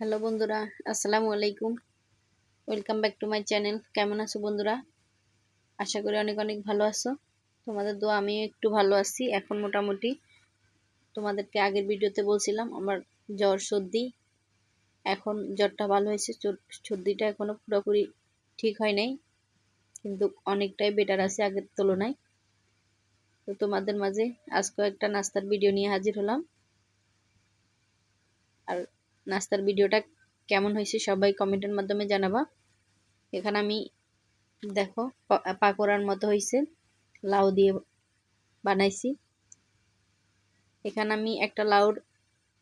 Hello বন্ধুরা, আসসালামু আলাইকুম। Welcome back to my channel কেমন আছো বন্ধুরা? আশা করি অনেক অনেক ভালো আছো। তোমাদের দোয়া আমি একটু ভালো আছি। এখন মোটামুটি তোমাদেরকে আগের ভিডিওতে বলছিলাম, আমার জ্বর সর্দি, এখন জ্বরটা ভালো হয়েছে। সর্দিটা এখনও পুরোপুরি ঠিক হয় নাই, কিন্তু অনেকটাই বেটার আছে আগের তুলনায়। তো তোমাদের মাঝে আজকে একটা নাস্তার ভিডিও নিয়ে হাজির হলাম। আর নাস্তার ভিডিওটা কেমন হয়েছে সবাই কমেন্টের মাধ্যমে জানাবা। এখানে আমি দেখো পাকোড়ার মতো হয়েছে, লাউ দিয়ে বানাইছি। এখানে আমি একটা লাউর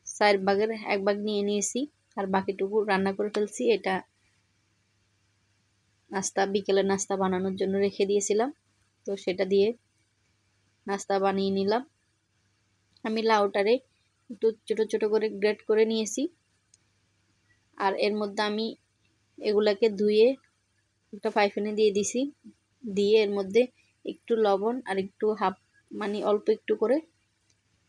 চার ভাগের এক ভাগ নিয়ে নিয়েছি, আর বাকিটুকু রান্না করে ফেলছি। এটা নাস্তা, বিকেলে নাস্তা বানানোর জন্য রেখে দিয়েছিলাম। তো সেটা দিয়ে নাস্তা বানিয়ে নিলাম। আমি লাউটারে একটু ছোটো ছোটো করে গ্রেড করে নিয়েছি। আর এর মধ্যে আমি এগুলাকে ধুয়ে একটা পাইফেনে দিয়ে দিছি। দিয়ে এর মধ্যে একটু লবণ আর একটু হাফ মানে অল্প একটু করে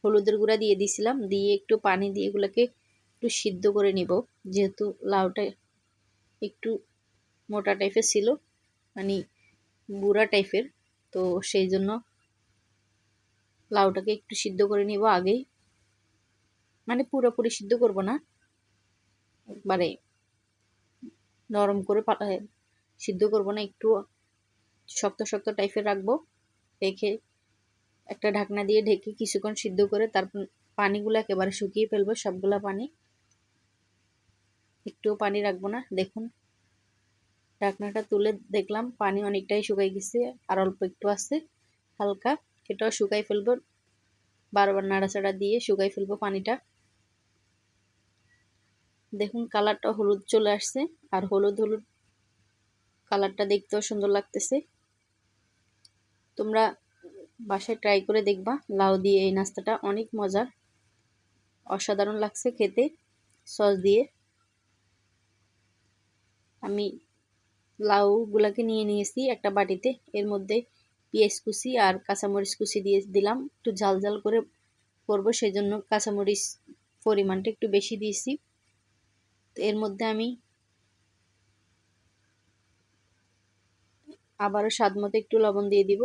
হলুদের গুঁড়া দিয়ে দিছিলাম। দিয়ে একটু পানি দিয়ে এগুলোকে একটু সিদ্ধ করে নিব। যেহেতু লাউটা একটু মোটা টাইপের ছিল মানে বুড়া টাইপের, তো সেই জন্য লাউটাকে একটু সিদ্ধ করে নিব আগেই। মানে পুরোপুরি সিদ্ধ করব না। একবারে নরম করে সিদ্ধ করব না, একটু শক্ত শক্ত টাইপের রাখব। রেখে একটা ঢাকনা দিয়ে ঢেকে কিছুক্ষণ সিদ্ধ করে তারপর পানিগুলো একেবারে শুকিয়ে ফেলব, সবগুলা পানি। একটুও পানি রাখব না, দেখুন। ঢাকনাটা তুলে দেখলাম পানি অনেকটাই শুকাই গেছে, আর অল্প একটু আছে, হালকা। এটাও শুকাই ফেলব, বারবার নাড়াচাড়া দিয়ে শুকাই ফেলব পানিটা। দেখুন কালারটা হলুদ চলে আসছে, আর হলুদ হলুদ কালারটা দেখতেও সুন্দর লাগতেছে। তোমরা বাসায় ট্রাই করে দেখবা, লাউ দিয়ে এই নাস্তাটা অনেক মজার। অসাধারণ লাগছে খেতে, সস দিয়ে। আমি লাউগুলাকে নিয়ে নিয়েছি একটা বাটিতে, এর মধ্যে পেঁয়াজ কুচি আর কাঁচামরিচ কুচি দিয়ে দিলাম। একটু ঝাল ঝাল করে করব সেই জন্য কাঁচামরিচ পরিমাণটা একটু বেশি দিয়েছি। এর মধ্যে আমি আবারও স্বাদ মতো একটু লবণ দিয়ে দিব।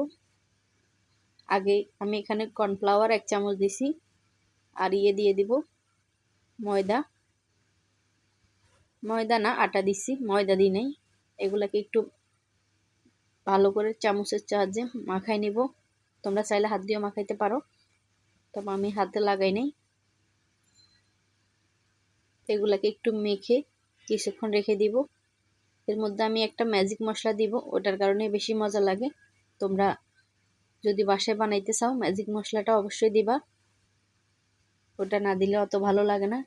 আগে আমি এখানে কর্নফ্লাওয়ার এক চামচ দিছি আর ইয়ে দিয়ে দিব ময়দা। ময়দা না, আটা দিছি, ময়দা দিই নেই। এগুলাকে একটু ভালো করে চামচের সাহায্যে মাখাই নিব। তোমরা চাইলে হাত দিয়েও মাখাইতে পারো। তবে আমি হাতে লাগাই নেই। এগুলাকে একটু মেখে কিছুক্ষণ রেখে দিব। এর মধ্যে আমি একটা ম্যাজিক মশলা দিব, ওটার কারণে বেশি মজা লাগে। তোমরা যদি বাসায় বানাইতে চাও ম্যাজিক মশলাটা অবশ্যই দিবা। ওটা না দিলে অত ভালো লাগে না।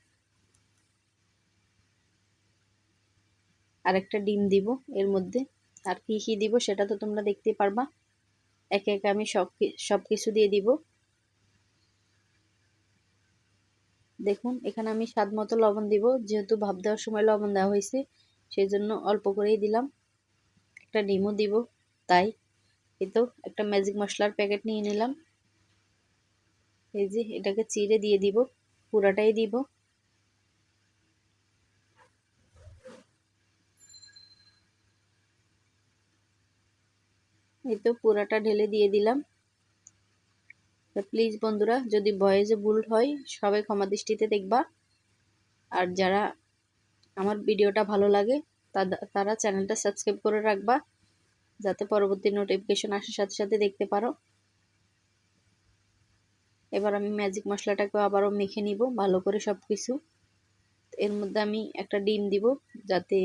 আর একটা ডিম দিব এর মধ্যে। আর কি কি দিব সেটা তো তোমরা দেখতে পারবা। একে একে আমি সব সব কিছু দিয়ে দিব। দেখুন, এখানে আমি স্বাদ মতো লবণ দিব। যেহেতু ভাব দেওয়ার সময় লবণ দেওয়া হয়েছে সেই জন্য অল্প করেই দিলাম। একটা ডিমও দিব, তাই। এই তো, একটা ম্যাজিক মশলার প্যাকেট নিয়ে নিলাম। এই যে, এটাকে চিড়ে দিয়ে দিব, পুরাটাই দিব। এই তো, পুরাটা ঢেলে দিয়ে দিলাম। প্লিজ বন্ধুরা, যদি ভয়েসে ভুল হয়, সবাই ক্ষমা দৃষ্টিতে দেখবা। আর যারা আমার ভিডিওটা ভালো লাগে তারা চ্যানেলটা সাবস্ক্রাইব করে রাখবা, যাতে পরবর্তী নোটিফিকেশন আসার সাথে সাথে দেখতে পারো। এবার আমি ম্যাজিক মশলাটাকেও আবারও মেখে নিব, ভালো করে সব কিছু এর মধ্যে আমি একটা ডিম দিব, যাতে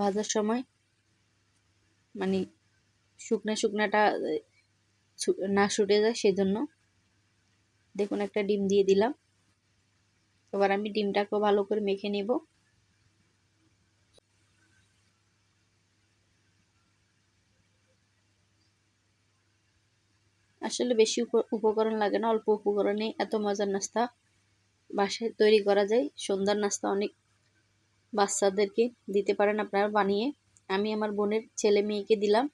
ভাজার সময় মানে শুকনা শুকনাটা না ছুটে যায় সেজন্য। দেখুন একটা ডিম দিয়ে দিলাম। এবার আমি ডিমটাকেও ভালো করে মেখে নেব। আসলে বেশি উপকরণ লাগে না, অল্প উপকরণে এত মজার নাস্তা বাসায় তৈরি করা যায়। সন্ধ্যার নাস্তা অনেক বাচ্চাদেরকে দিতে পারেন আপনারা বানিয়ে। আমি আমার বোনের ছেলে মেয়েকে দিলাম।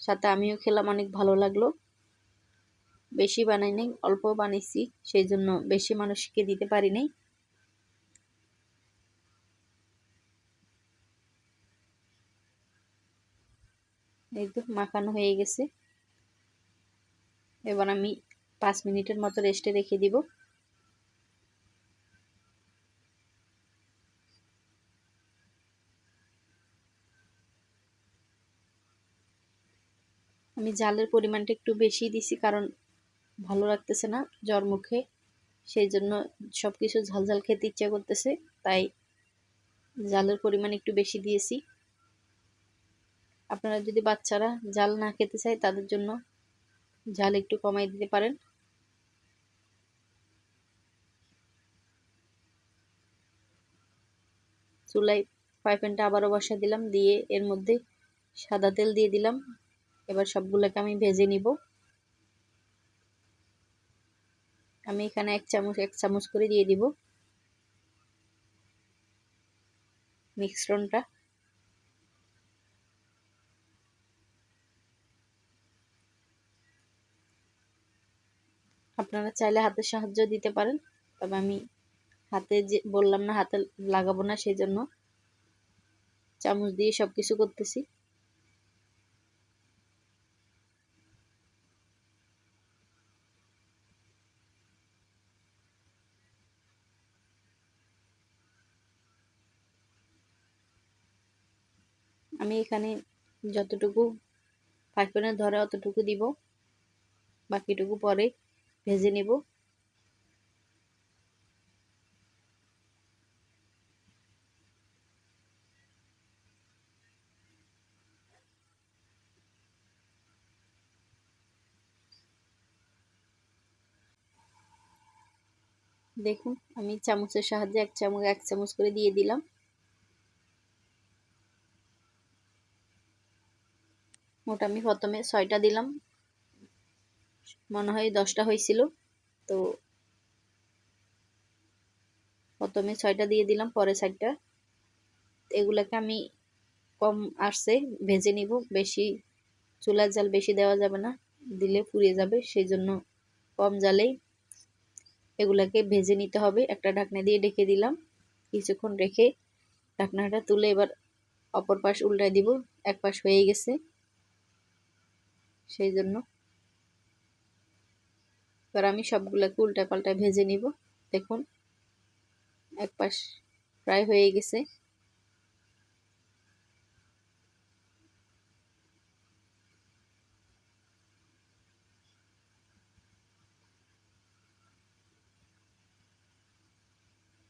সাথে আমিও খেলাম, অনেক ভালো লাগল। বেশি বানাইনি অল্প বানিয়েছি সেই জন্য বেশি মানুষকে দিতে পারিনি একদম মাখানো হয়ে গেছে। এবার আমি পাঁচ মিনিটের মতো রেস্টে রেখে দিব। আমি জালের পরিমাণটা একটু বেশি দিছি কারণ ভালো লাগতেছে না জ্বর মুখে। সেই জন্য সব কিছু ঝাল ঝাল খেতে ইচ্ছা করতেছে, তাই জালের পরিমাণ একটু বেশি দিয়েছি। আপনারা যদি বাচ্চারা জাল না খেতে চায়, তাদের জন্য জাল একটু কমাই দিতে পারেন। চুলাই ফ্রাই প্যানটা আবারও বসা দিলাম, দিয়ে এর মধ্যে সাদা তেল দিয়ে দিলাম। এবার সবগুলোকে আমি ভেজে নিব। আমি এখানে এক চামচ এক চামচ করে দিয়ে দিব মিশ্রণটা। আপনারা চাইলে হাতের সাহায্য দিতে পারেন, তবে আমি হাতে যে, বললাম না হাতে লাগাবো না সেই জন্য চামচ দিয়ে সব কিছু করতেছি। আমি এখানে যতটুকু পাইপনের ধরে অতটুকু দিব। বাকিটুকু পরে ভেজে নেব। দেখুন, আমি চামচের সাহায্যে এক চামচ এক চামচ করে দিয়ে দিলাম। মোট আমি প্রথমে ছয়টা দিলাম। মনে হয় দশটা হয়েছিল। তো প্রথমে ছয়টা দিয়ে দিলাম, পরে সাইডটা এগুলাকে আমি কম আসছে, ভেজে নিব। বেশি চুলার জাল বেশি দেওয়া যাবে না, দিলে পুড়িয়ে যাবে সেই জন্য কম জালেই এগুলাকে ভেজে নিতে হবে। একটা ঢাকনা দিয়ে ডেকে দিলাম। কিছুক্ষণ রেখে ঢাকনাটা তুলে এবার অপর পাশ উল্টায় দিব। এক পাশ হয়ে গেছে। সেই জন্য। এবার আমি সবগুলোকে উল্টা পাল্টা ভেজে নিব। দেখুন এক পাশ প্রায় হয়ে গেছে।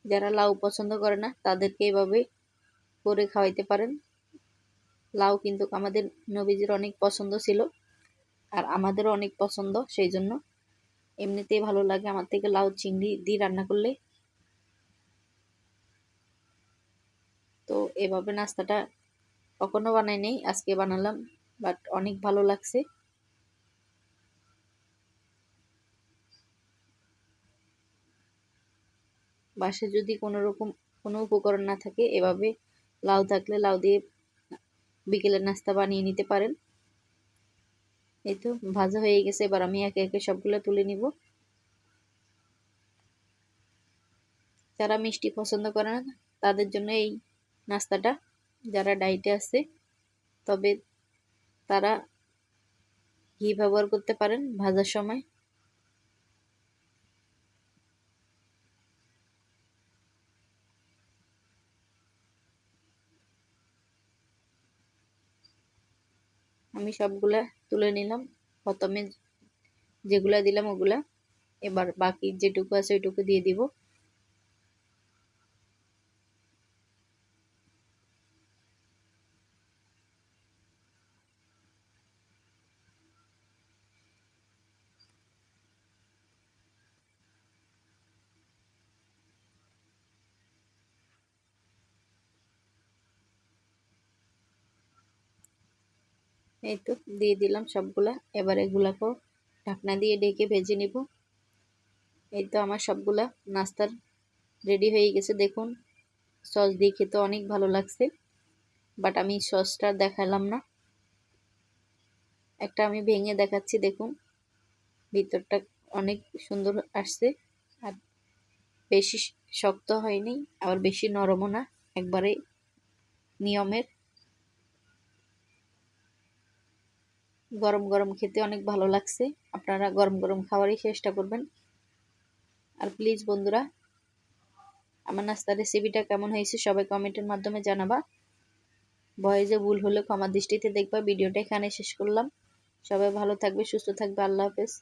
যারা লাউ পছন্দ করে না, তাদেরকে এভাবে করে খাওয়াইতে পারেন। লাউ কিন্তু আমাদের নবীজির অনেক পছন্দ ছিল। আর আমাদেরও অনেক পছন্দ সেই জন্য এমনিতেই ভালো লাগে। আমার থেকে লাউ, চিংড়ি দিয়ে রান্না করলে। তো এভাবে নাস্তাটা কখনো বানাই নেই, আজকে বানালাম বাট অনেক ভালো লাগছে। বাসে যদি কোনো রকম কোনো উপকরণ না থাকে, এভাবে লাউ থাকলে লাউ দিয়ে বিকেলের নাস্তা বানিয়ে নিতে পারেন। এই তো, ভাজা হয়ে গেছে, এবার আমি একে একে সবগুলো তুলে নিব। যারা মিষ্টি পছন্দ করে না, তাদের জন্য এই নাস্তাটা, যারা ডাইটে আছে, তবে তারা ঘি ব্যবহার করতে পারেন ভাজার সময়। আমি সবগুলা তুলে নিলাম। প্রথমে যেগুলা দিলাম ওগুলা। এবার বাকি যেটুকু আছে ওইটুকু দিয়ে দিব। এই তো, দিয়ে দিলাম সবগুলা। এবার এগুলাকেও ঢাকনা দিয়ে ডেকে ভেজে নিব। এই তো আমার সবগুলা নাস্তার রেডি হয়ে গেছে, দেখুন। সস দিয়ে খেতে অনেক ভালো লাগছে বাট আমি সসটা দেখালাম না। একটা আমি ভেঙে দেখাচ্ছি, দেখুন। ভিতরটা অনেক সুন্দর আসছে, আর বেশি শক্ত হয়নি, আবার বেশি নরমও না, একবারে নিয়মের। গরম গরম খেতে অনেক ভালো লাগছে। আপনারা গরম গরম খাওয়ারই চেষ্টা করবেন। আর প্লিজ বন্ধুরা, আমার নাস্তার রেসিপিটা কেমন হয়েছে সবাই কমেন্টের মাধ্যমে জানাবা। ভয়েসে ভুল হলে ক্ষমা দৃষ্টিতে দেখবা। ভিডিওটা এখানে শেষ করলাম। সবাই ভালো থাকবে, সুস্থ থাকবে। আল্লাহ হাফেজ।